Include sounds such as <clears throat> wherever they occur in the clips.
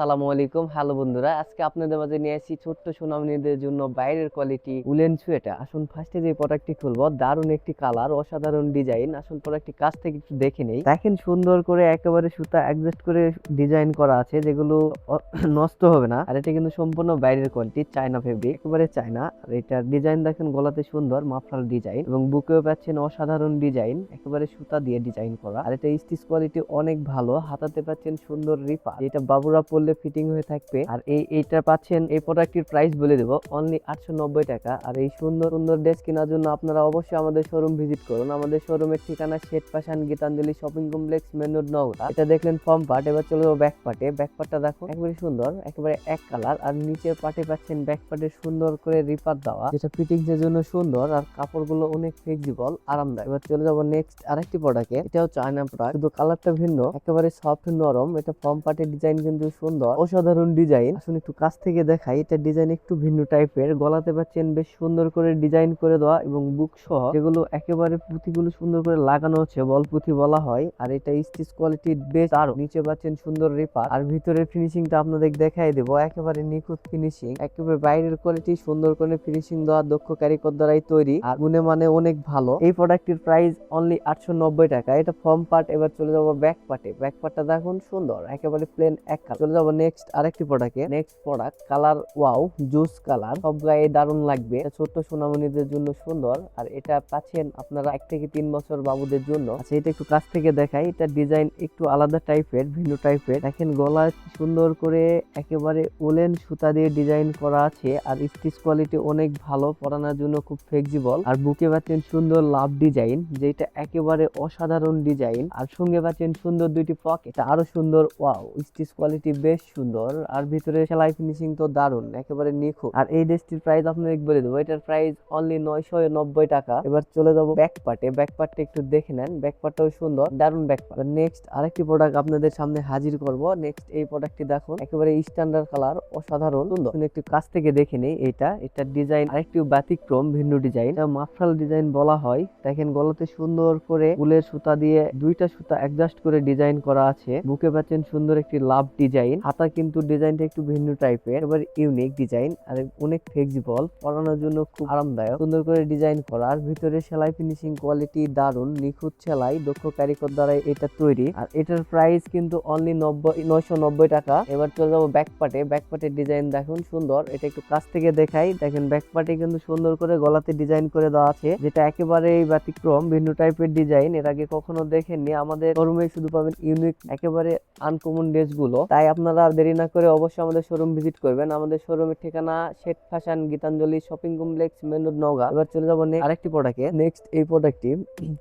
সালামু আলাইকুম। হ্যালো বন্ধুরা, আজকে আপনাদের মাঝে নিয়ে আসি ছোট্ট সোনামণিদের জন্য বাইরের কোয়ালিটি উলেন সোয়েটার আসুন ফার্স্টে যে প্রোডাক্টটি খুলবো, দারুণ একটি কালার অসাধারণ ডিজাইন আসুন প্রোডাক্টটি কাছ থেকে একটু দেখে নেই। দেখেন সুন্দর করে একেবারে সুতা অ্যাডজাস্ট করে ডিজাইন করা আছে, যেগুলো <clears throat> নষ্ট হবে না। আর এটা কিন্তু সম্পূর্ণ বাইরের কোয়ালিটি চায়না ফেব্রিক একেবারে চায়না আর এটার ডিজাইন দেখেন গলাতে সুন্দর, মাফলার ডিজাইন এবং বুকেও পাচ্ছেন অসাধারণ ডিজাইন একেবারে সুতা দিয়ে ডিজাইন করা। আর এটা স্টিচ কোয়ালিটি অনেক ভালো, হাতাতে পাচ্ছেন সুন্দর রিপা যেটা বাবুরা পরলে ফিটিং হয়ে থাকবে। আর এই, এইটা পাচ্ছেন, এই প্রোডাক্টটির প্রাইস বলে দেবো অনলি আটশো নব্বই টাকা। আর এই সুন্দর সুন্দর ড্রেস কেনার জন্য আপনারা অবশ্যই আমাদের শোরুম ভিজিট করুন। আমাদের শোরুমের ঠিকানা Seth fashion Gitanjali shopping complex main road Nowda এটা দেখলেন ফর্ম পার্ট এবার চলে যাব ব্যাক পার্টে ব্যাক পার্টটা দেখো, একেবারে সুন্দর, একেবারে এক কালার আর নিচের পার্টে পাচ্ছেন ব্যাক পার্টে সুন্দর করে রিপার দেওয়া। যেটা ফিটিংস এর জন্য সুন্দর, আর কাপড়গুলো অনেক ফ্লেক্সিবল আরামদায়ক। এবার চলে যাব নেক্সট আরেকটি প্রোডাক্টে এটাও চায়না প্রোডাক্ট শুধু কালারটা ভিন্ন, একেবারে সফট নরম। এটা ফর্ম পার্টের ডিজাইন কিন্তু সুন্দর। অসাধারণ ডিজাইন আসলে একটু কাছ থেকে দেখাই, এটা ডিজাইন একটু ভিন্ন টাইপের গলাতে পাচ্ছেন বেশ সুন্দর করে ডিজাইন করে দেওয়া এবং বুক সহ। যেগুলো একেবারে পুঁথিগুলো সুন্দর করে লাগানো হচ্ছে, বল পুঁথি বলা হয়। আর এটা স্টিচ কোয়ালিটি বেশ আরও। নিচে পাচ্ছেন সুন্দর রেপার আর ভিতরের ফিনিশিংটা আপনাদের দেখাই দেবো। একেবারে নিখুঁত ফিনিশিং একেবারে বাইরের কোয়ালিটি সুন্দর করে ফিনিশিং দেওয়া, দক্ষ কারিগর দ্বারাই তৈরি। আর গুণে মানে অনেক ভালো। এই প্রোডাক্টটির প্রাইস অনলি আটশো নব্বই টাকা। এটা ফর্ম পার্ট এবার চলে যাব ব্যাক পার্টে ব্যাক পার্টটা দেখুন সুন্দর। একেবারে প্লেন এক কালার। চলে যাব নেক্সট আরেকটি প্রোডাক্টে next product colour wow juice colour সব গায়ে দারুণ লাগবে। ছোট্ট সোনামণিদের জন্য সুন্দর। আর এটা পাচ্ছেন আপনারা এক থেকে তিন বছর বাবুদের জন্য। আচ্ছা এটা একটু কাছ থেকে দেখাই। এটা ডিজাইন একটু আলাদা টাইপের ভিন্ন টাইপের দেখেন গলা সুন্দর করে একেবারে ওলেন সুতা দিয়ে ডিজাইন করা আছে। আর স্টিচ কোয়ালিটি অনেক ভালো, পরানোর জন্য খুব ফ্লেক্সিবল আর বুকে পাচ্ছেন সুন্দর লাভ ডিজাইন যেটা একেবারে অসাধারণ ডিজাইন আর সঙ্গে পাচ্ছেন সুন্দর দুইটি পকেট আরও সুন্দর ওয়াও স্টিচ কোয়ালিটি বেশ সুন্দর। আর ভিতরে সেলাই ফিনিশিং তো দারুণ, একেবারে নিখুঁত। আর এই ড্রেসটির প্রাইস আপনাদের বলে দেবো, এটার প্রাইস অনলি নয়শো নব্বই টাকা। এবার চলে যাব ব্যাক পার্টে ব্যাক পার্টটা একটু দেখে নেন ব্যাক পার্টটাও সুন্দর, দারুণ ব্যাক পার্ট নেক্সট আরেকটি প্রোডাক্ট আপনাদের সামনে হাজির করব। নেক্সট এই প্রোডাক্টটি দেখুন, একেবারে স্ট্যান্ডার্ড কালার অসাধারণ, সুন্দর। একটু কাছ থেকে দেখে নেই এটা। এটার ডিজাইন আরেকটি ব্যতিক্রম, ভিন্ন ডিজাইন মাফরাল ডিজাইন বলা হয়। দেখেন গলাতে সুন্দর করে উলের সুতা দিয়ে দুইটা সুতা অ্যাডজাস্ট করে ডিজাইন করা আছে। বুকে পাচ্ছেন সুন্দর একটি লাভ ডিজাইন হাতা কিন্তু ডিজাইনটা একটু ভিন্ন টাইপের এবার ইউনিক ডিজাইন আর অনেক ফ্লেক্সিবল পরানোর জন্য খুব আরামদায়ক। সুন্দর করে ডিজাইন করা, আর ভিতরে সেলাই ফিনিশিং কোয়ালিটি দারুণ, নিখুঁত সেলাই, দক্ষ কারিগর দ্বারা এটা তৈরি। আর এটার প্রাইস কিন্তু অনলি নব্বই, নয়শো নব্বই টাকা। এবার চলে যাব ব্যাক পার্টে ব্যাক পার্টের ডিজাইন দেখুন, সুন্দর। এটা একটু কাছ থেকে দেখাই। দেখেন ব্যাক পার্টে কিন্তু সুন্দর করে গলাতে ডিজাইন করে দেওয়া আছে, যেটা একেবারে ব্যতিক্রম, ভিন্ন টাইপের ডিজাইন এর আগে কখনো দেখেননি। আমাদের শোরুমে শুধু পাবেন ইউনিক একেবারে আনকমন ড্রেসগুলো। তাই আপনারা আর দেরি না করে অবশ্যই আমাদের শোরুম ভিজিট করবেন। আমাদের শোরুমের ঠিকানা Seth fashion Gitanjali shopping complex main road Naogaon. এবার চলে যাব আরেকটি প্রোডাক্টে নেক্সট এই প্রোডাক্টটি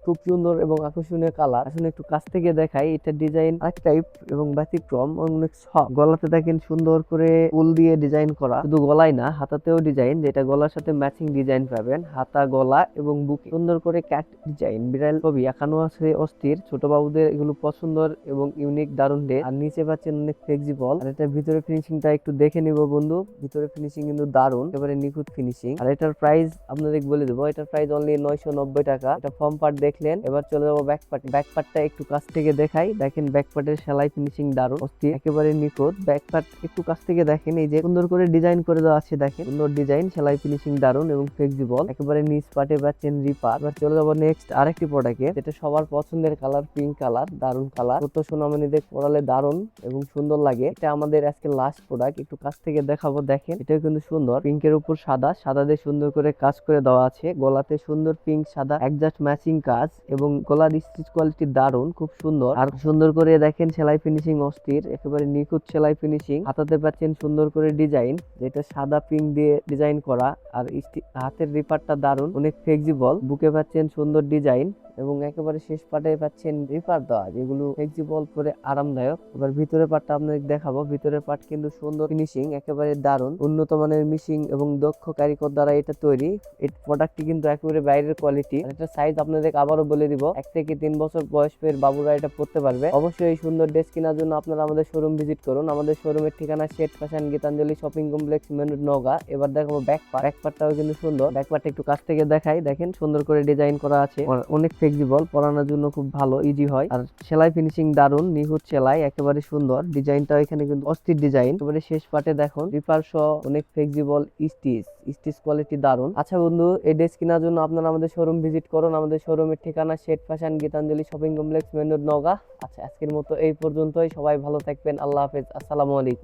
খুব সুন্দর এবং আকর্ষণীয় কালার আসলে একটু কাছ থেকে দেখাই, এটা ডিজাইন আরেক টাইপ এবং ব্যতিক্রম অনেক সফট গলাতে দেখেন সুন্দর করে উল দিয়ে ডিজাইন করা। শুধু গলায় না, হাতাতেও ডিজাইন যেটা গলার সাথে ম্যাচিং ডিজাইন পাবেন। হাতা, গলা এবং বুকে। সুন্দর করে ক্যাট ডিজাইন বিড়াল ছবি এখানো আছে অস্থির। ছোট বাবুদের এগুলো পছন্দের এবং ইউনিক দারুণ ডে আর নিচে পাচ্ছেন অনেক ফ্লেক্সিবল আর এটা ভিতরে ফিনিশিংটা একটু দেখে নিব বন্ধু। ভিতরে ফিনিশিং কিন্তু দারুণ, একেবারে নিখুঁত ফিনিশিং আর এটার প্রাইস আপনাদের বলে দেবো, এটার প্রাইস অনলি নয়শো নব্বই টাকা। এটা ফর্ম পার্ট দেখলেন, এবার চলে যাব ব্যাক পার্ট ব্যাক পার্টটা একটু কাছ থেকে দেখাই। দেখেন ব্যাক পার্টের সেলাই ফিনিশিং দারুণ অস্থির একেবারে নিখুঁত। ব্যাক পার্ট একটু কাছ থেকে দেখেন, এই যে সুন্দর করে ডিজাইন করে দেওয়া আছে, দেখেন। সুন্দর ডিজাইন সেলাই ফিনিশিং দারুণ এবং ফ্লেক্সিবল একেবারে নিচ পার্টে পাচ্ছেন রিপার এবার চলে যাব নেক্সট আরেকটি প্রোডাক্টে যেটা সবার পছন্দের কালার পিঙ্ক কালার দারুণ কালার ছোট সোনামণিদের পরালে দারুণ এবং সুন্দর লাগে। এটা আমাদের আজকে লাস্ট প্রোডাক্ট একটু কাছ থেকে দেখাবো, দেখেন। এটাও কিন্তু সুন্দর। পিঙ্কের উপর সাদা সাদা দিয়ে সুন্দর করে কাজ করে দেওয়া আছে। গলাতে সুন্দর পিঙ্ক সাদা একজাস্ট ম্যাচিং কাজ এবং গলার স্টিচ কোয়ালিটি দারুণ, খুব সুন্দর। আর সুন্দর করে দেখেন সেলাই ফিনিশিং অস্থির, একেবারে নিখুঁত সেলাই ফিনিশিং হাতাতে পাচ্ছেন সুন্দর করে ডিজাইন যেটা সাদা পিঙ্ক দিয়ে ডিজাইন করা। আর হাতের রিপারটা দারুণ, অনেক ফ্লেক্সিবল বুকে পাচ্ছেন সুন্দর ডিজাইন এবং একেবারে শেষ পাটে পাচ্ছেন রিপার দেওয়া যেগুলো ফ্লেক্সিবল করে আরামদায়ক। এবার ভিতরের পাটটা আপনাদের দেখাবো। ভিতরের পাট কিন্তু সুন্দর ফিনিশিং একেবারে দারুণ। উন্নত মানের মিশিং এবং দক্ষ কারিগর দ্বারা এটা তৈরি। এই প্রোডাক্টটি কিন্তু একেবারে বাইরের কোয়ালিটি এটা সাইজ আপনাদের আবারও বলে দিব, এক থেকে তিন বছর বয়সের বাবুরা এটা পড়তে পারবে। অবশ্যই এই সুন্দর ড্রেস কেনার জন্য আপনারা আমাদের শোরুম ভিজিট করুন। আমাদের শোরুমের ঠিকানা Seth fashion Gitanjali shopping complex main Naogaon এবার দেখাবো ব্যাক পার্ট ব্যাক পার্টটাও কিন্তু সুন্দর। ব্যাক পার্টটা একটু কাছ থেকে দেখাই। দেখেন সুন্দর করে ডিজাইন করা আছে। অনেক ফ্লেক্সিবল পরানোর জন্য খুব ভালো ইজি হয়। আর সেলাই ফিনিশিং দারুণ নিখুঁত সেলাই, একেবারে সুন্দর। ডিজাইনটা এখানে কিন্তু অস্থির ডিজাইন। একেবারে শেষ পার্টে দেখুন, রিপার সহ অনেক ফ্লেক্সিবল স্টিচ স্টিচ কোয়ালিটি দারুণ আচ্ছা বন্ধু, এই ড্রেস কেনার জন্য আপনারা আমাদের শোরুম ভিজিট করুন। আমাদের শোরুমের ঠিকানা Seth fashion Gitanjali shopping complex মেনুর নগা আচ্ছা আজকের মতো এই পর্যন্তই। সবাই ভালো থাকবেন। আল্লাহ হাফেজ। আসসালামু আলাইকুম।